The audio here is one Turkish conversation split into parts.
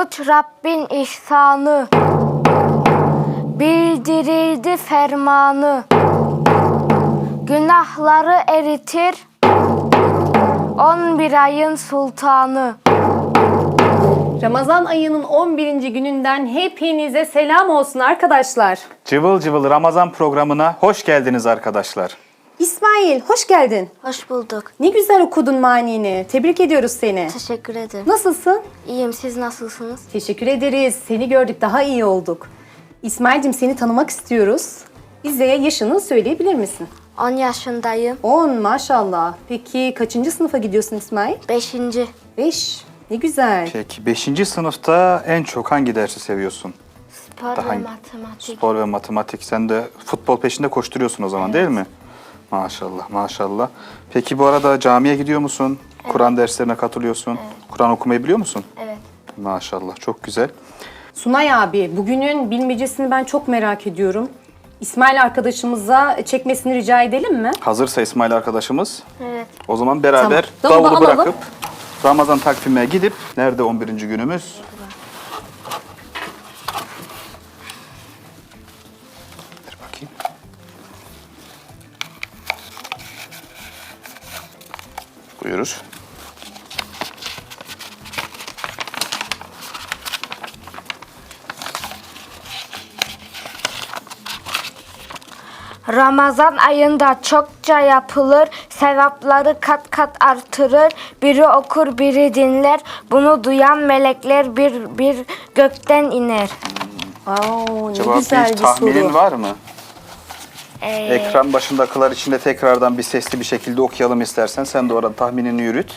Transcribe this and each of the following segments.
Oruç Rabbin ihsanı Bildirildi fermanı Günahları eritir 11 ayın sultanı Ramazan ayının 11. gününden hepinize selam olsun arkadaşlar. Cıvıl cıvıl Ramazan programına hoş geldiniz arkadaşlar. İsmail hoş geldin. Hoş bulduk. Ne güzel okudun manini. Tebrik ediyoruz seni. Teşekkür ederim. Nasılsın? İyiyim siz nasılsınız? Teşekkür ederiz. Seni gördük daha iyi olduk. İsmail'cim seni tanımak istiyoruz. Bize yaşını söyleyebilir misin? 10 yaşındayım. 10 maşallah. Peki kaçıncı sınıfa gidiyorsun İsmail? 5. 5. Ne güzel. Peki 5. sınıfta en çok hangi dersi seviyorsun? Spor Daha ve matematik. Spor ve matematik. Sen de futbol peşinde koşturuyorsun o zaman değil mi? Maşallah maşallah. Peki bu arada camiye gidiyor musun? Kur'an derslerine katılıyorsun. Kur'an okumayı biliyor musun? Evet. Maşallah çok güzel. Sunay abi bugünün bilmecesini ben çok merak ediyorum. İsmail arkadaşımıza çekmesini rica edelim mi? Hazırsa İsmail arkadaşımız Evet. o zaman beraber Tamam. Davulu bırakıp Ramazan takvime gidip nerede 11. günümüz? Buyurur. Ramazan ayında çokça yapılır, sevapları kat kat artırır. Biri okur, biri dinler. Bunu duyan melekler bir bir gökten iner. Aa, ne Cevap güzel hiç bir tahminin soru. var mı? Ee, Ekran başındakiler için de tekrardan bir sesli bir şekilde okuyalım istersen. Sen de orada tahminini yürüt.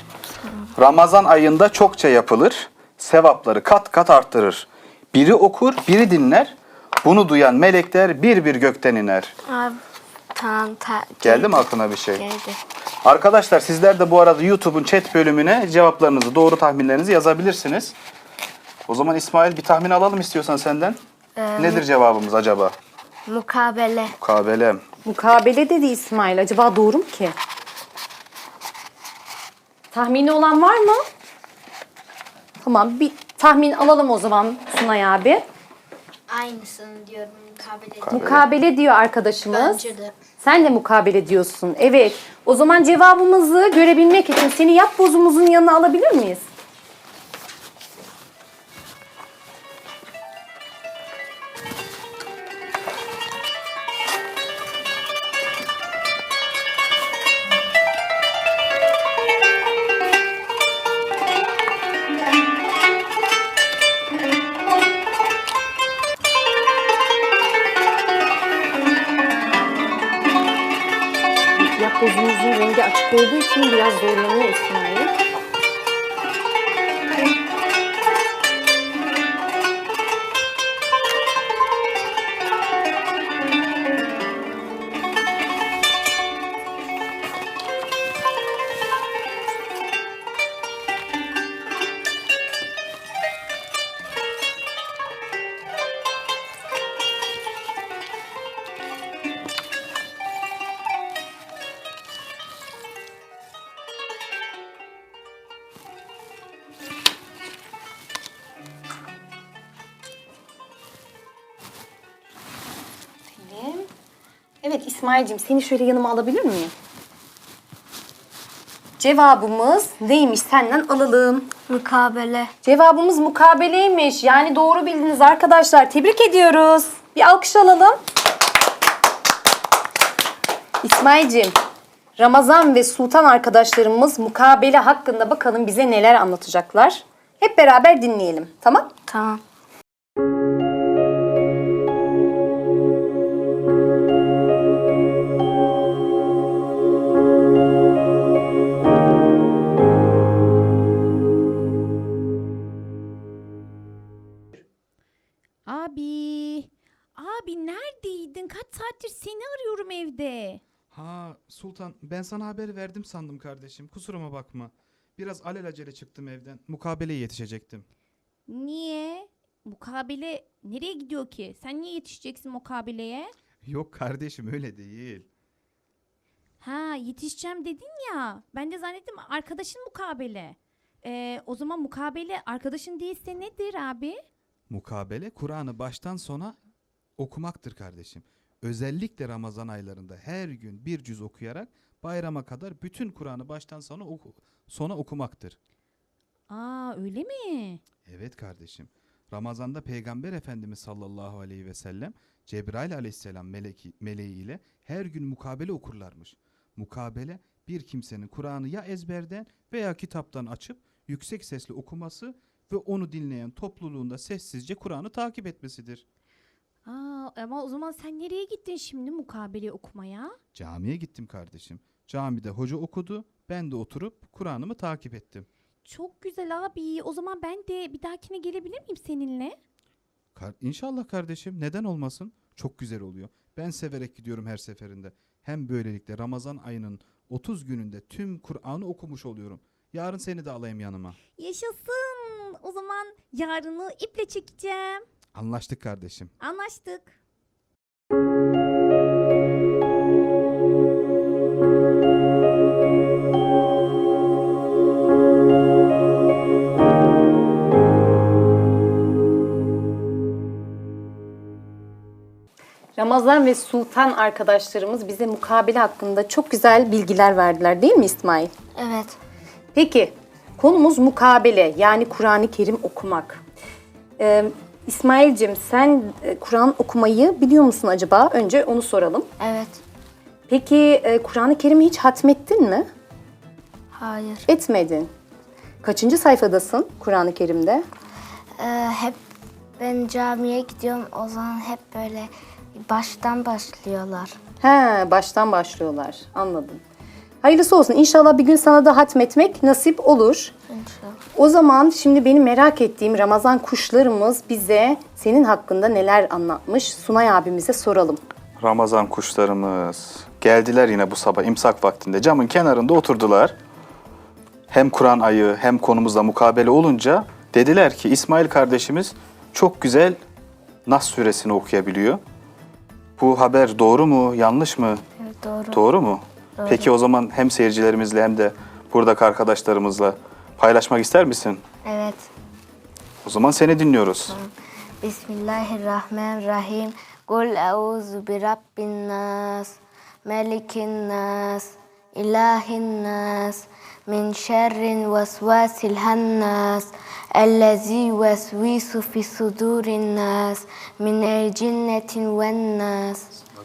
Ramazan ayında çokça yapılır. Sevapları kat kat arttırır. Biri okur, biri dinler. Bunu duyan melekler bir bir gökten iner. Abi, tamam, ta- Geldi mi aklına bir şey? Geldi. Arkadaşlar sizler de bu arada YouTube'un chat bölümüne cevaplarınızı, doğru tahminlerinizi yazabilirsiniz. O zaman İsmail bir tahmin alalım istiyorsan senden. Nedir cevabımız acaba? Mukabele. Mukabele. Mukabele dedi İsmail. Acaba doğru mu ki? Tahmini olan var mı? Tamam bir tahmin alalım o zaman Sunay abi. Aynısını diyorum mukabele. Mukabele diyor arkadaşımız. Bence de. Sen de mukabele diyorsun. Evet. O zaman cevabımızı görebilmek için seni yap bozumuzun yanına alabilir miyiz? Olduğu için biraz zorlanıyor İsmail. Evet İsmail'cim seni şöyle yanıma alabilir miyim? Cevabımız neymiş senden alalım. Mukabele. Cevabımız mukabeleymiş. Yani doğru bildiniz arkadaşlar. Tebrik ediyoruz. Bir alkış alalım. İsmail'cim, Ramazan ve Sultan arkadaşlarımız mukabele hakkında bakalım bize neler anlatacaklar. Hep beraber dinleyelim. Tamam? Tamam. Sultan ben sana haber verdim sandım kardeşim. Kusuruma bakma. Biraz alelacele çıktım evden. Mukabeleye yetişecektim. Niye? Mukabele nereye gidiyor ki? Sen niye yetişeceksin mukabeleye? Yok kardeşim öyle değil. Ha yetişeceğim dedin ya. Ben de zannettim arkadaşın mukabele. Ee, o zaman mukabele arkadaşın değilse nedir abi? Mukabele Kur'an'ı baştan sona okumaktır kardeşim. Özellikle Ramazan aylarında her gün bir cüz okuyarak bayrama kadar bütün Kur'an'ı baştan sona oku, sona okumaktır. Aa öyle mi? Evet kardeşim. Ramazanda Peygamber Efendimiz sallallahu aleyhi ve sellem Cebrail aleyhisselam meleki, meleği ile her gün mukabele okurlarmış. Mukabele bir kimsenin Kur'an'ı ya ezberden veya kitaptan açıp yüksek sesle okuması ve onu dinleyen topluluğunda sessizce Kur'an'ı takip etmesidir. Aa ama o zaman sen nereye gittin şimdi mukabele okumaya? Camiye gittim kardeşim. Camide hoca okudu. Ben de oturup Kur'an'ımı takip ettim. Çok güzel abi. O zaman ben de bir dahakine gelebilir miyim seninle? Kar- İnşallah kardeşim neden olmasın? Çok güzel oluyor. Ben severek gidiyorum her seferinde. Hem böylelikle Ramazan ayının 30 gününde tüm Kur'an'ı okumuş oluyorum. Yarın seni de alayım yanıma. Yaşasın. O zaman yarını iple çekeceğim. Anlaştık kardeşim. Anlaştık. Ramazan ve Sultan arkadaşlarımız bize mukabele hakkında çok güzel bilgiler verdiler değil mi İsmail? Evet. Peki konumuz mukabele yani Kur'an-ı Kerim okumak. Ee, İsmail'cim sen e, Kur'an okumayı biliyor musun acaba? Önce onu soralım. Evet. Peki e, Kur'an-ı Kerim'i hiç hatmettin mi? Hayır. Etmedin. Kaçıncı sayfadasın Kur'an-ı Kerim'de? Ee, hep ben camiye gidiyorum. O zaman hep böyle baştan başlıyorlar. He, baştan başlıyorlar. Anladım. Hayırlısı olsun. İnşallah bir gün sana da hatmetmek nasip olur. İnşallah. O zaman şimdi benim merak ettiğim Ramazan kuşlarımız bize senin hakkında neler anlatmış? Sunay abimize soralım. Ramazan kuşlarımız geldiler yine bu sabah imsak vaktinde camın kenarında oturdular. Hem Kur'an ayı hem konumuzla mukabele olunca dediler ki İsmail kardeşimiz çok güzel Nas suresini okuyabiliyor. Bu haber doğru mu yanlış mı? Evet, doğru. Doğru mu? Peki o zaman hem seyircilerimizle hem de buradaki arkadaşlarımızla paylaşmak ister misin? Evet. O zaman seni dinliyoruz. Bismillahirrahmanirrahim. Kul euzu bi rabbin nas, melikin nas, ilahin nas, min şerrin vesvasil hannas, ellezî vesvisu fi sudurin nas, min el cinnetin ven nas.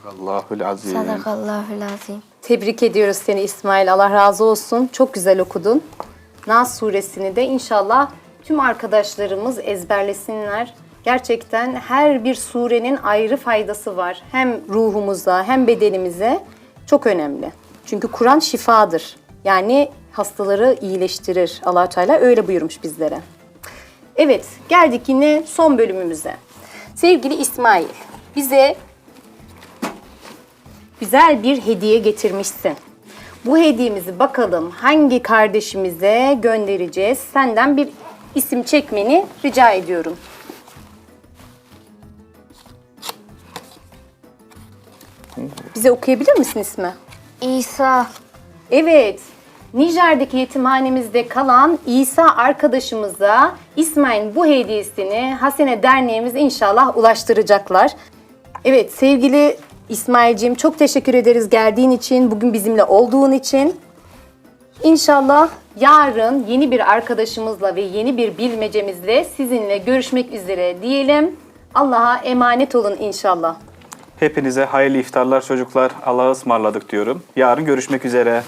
Allahül azim. Sadakallahul azim. Tebrik ediyoruz seni İsmail. Allah razı olsun. Çok güzel okudun. Nas suresini de inşallah tüm arkadaşlarımız ezberlesinler. Gerçekten her bir surenin ayrı faydası var. Hem ruhumuza hem bedenimize çok önemli. Çünkü Kur'an şifadır. Yani hastaları iyileştirir. allah Teala öyle buyurmuş bizlere. Evet, geldik yine son bölümümüze. Sevgili İsmail, bize güzel bir hediye getirmişsin. Bu hediyemizi bakalım hangi kardeşimize göndereceğiz? Senden bir isim çekmeni rica ediyorum. Bize okuyabilir misin ismi? İsa. Evet. Nijer'deki yetimhanemizde kalan İsa arkadaşımıza İsmail bu hediyesini Hasene Derneğimiz inşallah ulaştıracaklar. Evet sevgili İsmail'cim çok teşekkür ederiz geldiğin için, bugün bizimle olduğun için. İnşallah yarın yeni bir arkadaşımızla ve yeni bir bilmecemizle sizinle görüşmek üzere diyelim. Allah'a emanet olun inşallah. Hepinize hayırlı iftarlar çocuklar. Allah'a ısmarladık diyorum. Yarın görüşmek üzere.